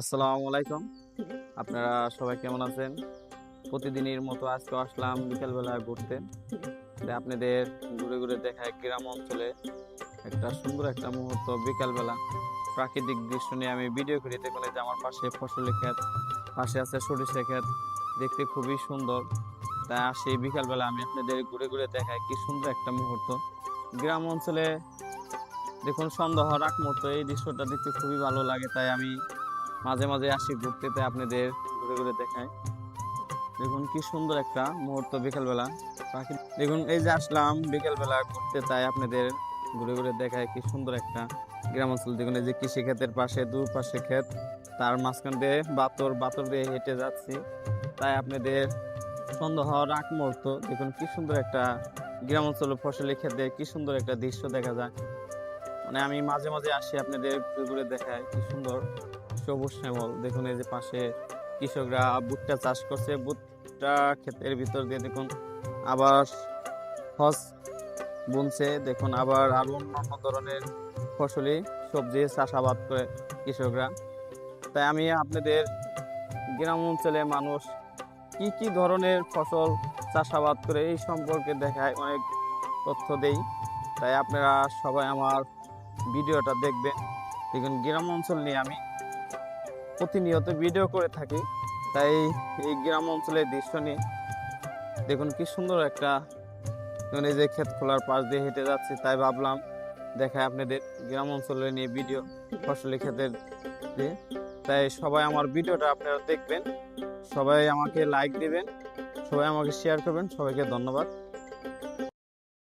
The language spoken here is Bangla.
আসসালামু আলাইকুম। আপনারা সবাই কেমন আছেন? প্রতিদিনের মতো আজকে আসলাম বিকেলবেলা ঘুরতে। আপনাদের ঘুরে ঘুরে দেখায় গ্রাম অঞ্চলে একটা সুন্দর একটা মুহূর্ত বিকালবেলা। প্রাকৃতিক দৃশ্য নিয়ে আমি ভিডিও করি। এই যে আমার পাশে ফসলের ক্ষেত, পাশে আছে সরিষা ক্ষেত। দেখতে খুবই সুন্দর। তাই আসি বিকালবেলা আমি আপনাদের ঘুরে ঘুরে দেখাই কি সুন্দর একটা মুহূর্ত। গ্রাম অঞ্চলে দেখুন সন্ধ্যা হওয়ার আগ মুহূর্ত এই দৃশ্যটা দেখতে খুবই ভালো লাগে, তাই আমি মাঝে মাঝে আসি ঘুরতে তাই আপনাদের ঘুরে ঘুরে দেখাই। দেখুন কি সুন্দর একটা মুহূর্ত বিকালবেলা। পাখি দেখুন এই যে আসলাম বিকেলবেলা ঘুরতে, তাই আপনাদের ঘুরে ঘুরে দেখায় কি সুন্দর একটা গ্রাম অঞ্চল। দেখুন এই যে কৃষি ক্ষেতের পাশে ক্ষেত, তার মাঝখান দিয়ে বাতর বাতর দিয়ে হেঁটে যাচ্ছি। তাই আপনাদের সন্ধ্যা হওয়ার আগ মুহূর্ত, দেখুন কি সুন্দর একটা গ্রাম অঞ্চলের ফসলের ক্ষেতে, কি সুন্দর একটা দৃশ্য দেখা যায়। মানে আমি মাঝে মাঝে আসি আপনাদের ঘুরে দেখায়, কি সুন্দর সবুজ শ্যামল। দেখুন এই যে পাশে কৃষকরা ভুট্টা চাষ করছে, ভুট্টা ক্ষেতের ভিতর দিয়ে দেখুন আবার হস বুনছে, দেখুন আবার আরও অন্যান্য ধরনের ফসলি, সবজি চাষাবাদ করে কৃষকরা। তাই আমি আপনাদের গ্রাম অঞ্চলে মানুষ কি কি ধরনের ফসল চাষাবাদ করে এই সম্পর্কে দেখায় অনেক তথ্য দেই। তাই আপনারা সবাই আমার ভিডিওটা দেখবেন। দেখুন, গ্রাম অঞ্চল নিয়ে আমি প্রতিনিয়ত ভিডিও করে থাকি। তাই এই গ্রাম অঞ্চলের দৃশ্য নিয়ে দেখুন কি সুন্দর একটা এই যে ক্ষেত খোলার পাশ দিয়ে হেঁটে যাচ্ছি, তাই ভাবলাম দেখায় আপনাদের গ্রাম অঞ্চলে নিয়ে ভিডিও, ফসলের ক্ষেতের দিয়ে তাই সবাই আমার ভিডিওটা আপনারা দেখবেন। সবাই আমাকে লাইক দিবেন সবাই আমাকে শেয়ার করবেন সবাইকে ধন্যবাদ।